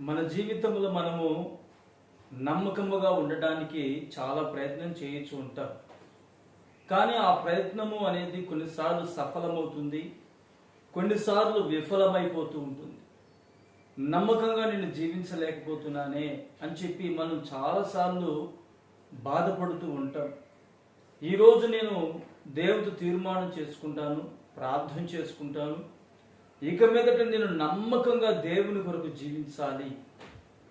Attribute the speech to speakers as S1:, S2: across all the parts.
S1: మన జీవితంలో మనము నమ్మకముగా ఉండడానికి చాలా ప్రయత్నం చేయొచ్చు ఉంటాం కానీ ఆ ప్రయత్నము అనేది కొన్నిసార్లు సఫలమవుతుంది కొన్నిసార్లు విఫలమైపోతూ ఉంటుంది. నమ్మకంగా నేను జీవించలేకపోతున్నానే అని చెప్పి మనం చాలాసార్లు బాధపడుతూ ఉంటాం. ఈరోజు నేను దేవుడితో తీర్మానం చేసుకుంటాను ప్రార్థన చేసుకుంటాను ఇక మీదట నేను నమ్మకంగా దేవుని కొరకు జీవించాలి.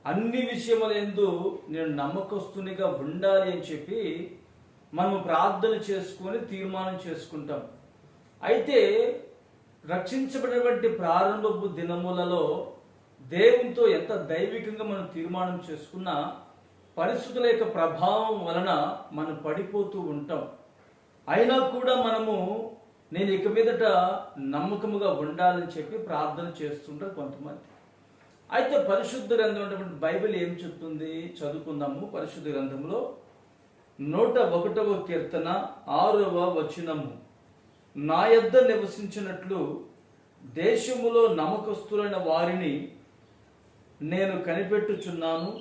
S1: అన్ని విషయముల ఎందు నేను నమ్మకస్తునిగా ఉండాలి అని చెప్పి మనం ప్రార్థన చేసుకొని తీర్మానం చేసుకుంటాం. అయితే రక్షించబడినటువంటి ప్రారంభపు దినములలో దేవునితో ఎంత దైవికంగా మనం తీర్మానం చేసుకున్నా పరిస్థితుల యొక్క ప్రభావం వలన మనం పడిపోతూ ఉంటాం. అయినా కూడా మనము నేను ఇక మీదట నమ్మకముగా ఉండాలని చెప్పి ప్రార్థన చేస్తుంటారు కొంతమంది. అయితే పరిశుద్ధ గ్రంథం అనేటువంటి బైబిల్ ఏం చెప్తుంది? చదువుకుందాము. పరిశుద్ధ గ్రంథంలో నూట ఒకటవ కీర్తన ఆరవ వచనము. నా యొద్ద నివసించినట్లు దేశములో నమ్మకస్తులైన వారిని నేను కనిపెట్టుచున్నాను.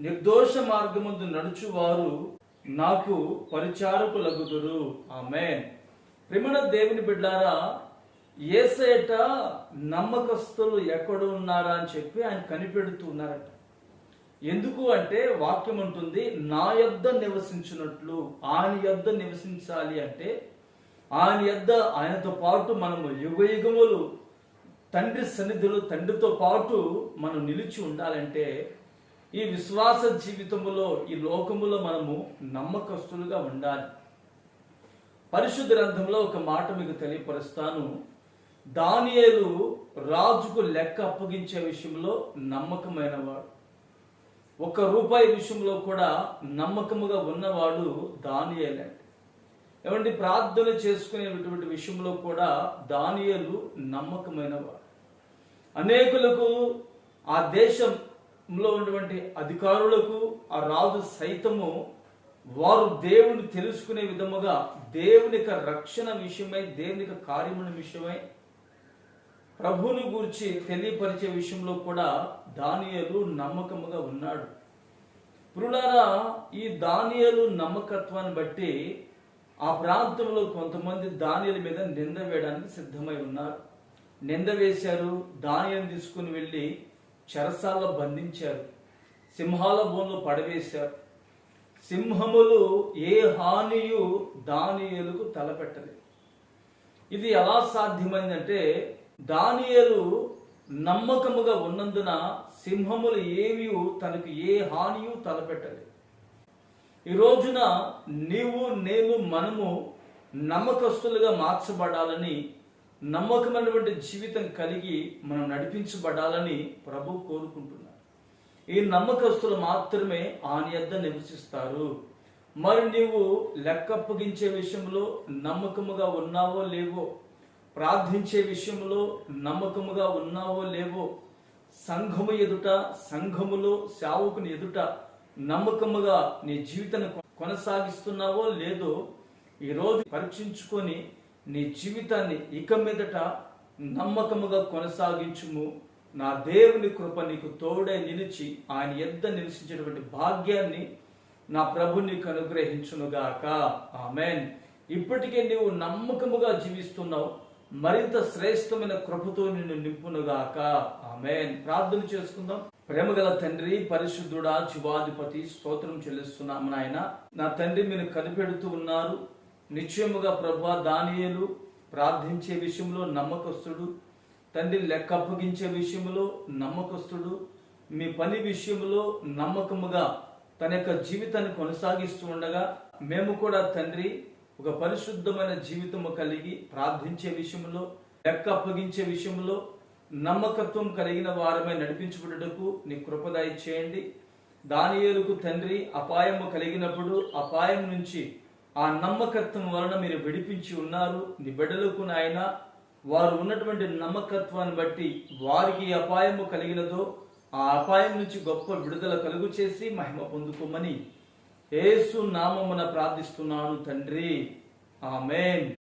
S1: నిర్దోష మార్గముందు నడుచువారు నాకు పరిచారకులగుదురు. ఆమె ప్రిమణ దేవుని బిడ్డారా ఏసేట నమ్మకస్తులు ఎక్కడ ఉన్నారా అని చెప్పి ఆయన కనిపెడుతూ ఉన్నారట. ఎందుకు అంటే వాక్యం ఉంటుంది నా యొద్ద నివసించినట్లు ఆయన యొద్ద నివసించాలి అంటే ఆయన యొద్ద ఆయనతో పాటు మనము యుగ యుగములు తండ్రి సన్నిధిలో తండ్రితో పాటు మనం నిలిచి ఉండాలంటే ఈ విశ్వాస జీవితంలో ఈ లోకములో మనము నమ్మకస్తులుగా ఉండాలి. పరిశుద్ధ గ్రంథంలో ఒక మాట మీకు తెలియపరుస్తాను. దానియేలు రాజుకు లెక్క అప్పగించే విషయంలో నమ్మకమైనవాడు. ఒక రూపాయి విషయంలో కూడా నమ్మకముగా ఉన్నవాడు దానియేలు ఏమండి? ప్రార్థన చేసుకునేటువంటి విషయంలో కూడా దానియలు నమ్మకమైనవాడు. అనేకులకు ఆ దేశంలో ఉన్నటువంటి అధికారులకు ఆ రాజు సైతము వారు దేవుని తెలుసుకునే విధముగా దేవుని యొక్క రక్షణ విషయమై దేవుని యొక్క కార్యముల విషయమై ప్రభువుని గురించి తెలియపరిచే విషయంలో కూడా దానియలు నమ్మకముగా ఉన్నాడు. పురులారా ఈ దానియలు నమ్మకత్వాన్ని బట్టి ఆ ప్రాంతంలో కొంతమంది దానియల మీద నింద వేయడానికి సిద్ధమై ఉన్నారు. నింద వేశారు దానియలు తీసుకుని వెళ్ళి చెరసాల్లో బంధించారు. సింహాల బోన్లో పడవేశారు. సింహములు ఏ హానియు దానియలకు తలపెట్టలేదు. ఇది ఎలా సాధ్యమైందంటే దానియలు నమ్మకముగా ఉన్నందున సింహములు ఏవి తనకు ఏ హానియు తలపెట్టలేదు. ఈ రోజున నీవు నేను మనము నమ్మకస్తులుగా మార్చబడాలని నమ్మకమైనటువంటి జీవితం కలిగి మనం నడిపించబడాలని ప్రభు కోరుకుంటున్నాడు. ఈ నమ్మకస్తులు మాత్రమే ఆయన యొద్ద నివసిస్తారు. మరి నీవు లెక్కప్పగించే విషయంలో నమ్మకముగా ఉన్నావో లేవో ప్రార్థించే విషయంలో నమ్మకముగా ఉన్నావో లేవో సంఘము ఎదుట సంఘములో సేవకుని ఎదుట నమ్మకముగా నీ జీవితాన్ని కొనసాగిస్తున్నావో లేదో ఈరోజు పరీక్షించుకొని నీ జీవితాన్ని ఇక మీదట నమ్మకముగా కొనసాగించుము. నా దేవుని కృప నీకు తోడే నిలిచి ఆయన ఎద్ద నిలిచించేటువంటి భాగ్యాన్ని నా ప్రభు నీకు అనుగ్రహించునుగాక. ఆమెన్. ఇప్పటికే నీవు నమ్మకముగా జీవిస్తున్నావు. మరింత శ్రేష్టమైన కృపతో నిన్ను నింపునుగాక. ఆమెన్. ప్రార్థన చేసుకుందాం. ప్రేమగల తండ్రి పరిశుద్ధుడా జీవాధిపతి స్తోత్రం చెల్లిస్తున్నాము నాయన. నా తండ్రి మీరు కనిపెడుతూ ఉన్నారు. నిశ్చయముగా ప్రభు దానియేలు ప్రార్థించే విషయంలో నమ్మకస్తుడు. తండ్రి లెక్క అప్పగించే విషయంలో నమ్మకస్తుడు మీ పని విషయంలో నమ్మకముగా తన యొక్క జీవితాన్ని కొనసాగిస్తూ ఉండగా మేము కూడా తండ్రి ఒక పరిశుద్ధమైన జీవితము కలిగి ప్రార్థించే విషయంలో లెక్క అప్పగించే విషయంలో నమ్మకత్వం కలిగిన వారమై నడిపించబడుటకు నీ కృపదాయి చేయండి. దానియేలుకు తండ్రి అపాయము కలిగినప్పుడు అపాయం నుంచి ఆ నమ్మకత్వం వలన మీరు విడిపించి ఉన్నారు. నీ బిడ్డలకు నాయన వారు ఉన్నటువంటి నమ్మకత్వాన్ని బట్టి వారికి అపాయము కలిగినదో ఆ అపాయం నుంచి గొప్ప విడుదల కలుగు చేసి మహిమ పొందుకోమని ఏసు నామమున ప్రార్థిస్తున్నాను తండ్రి. ఆమెన్.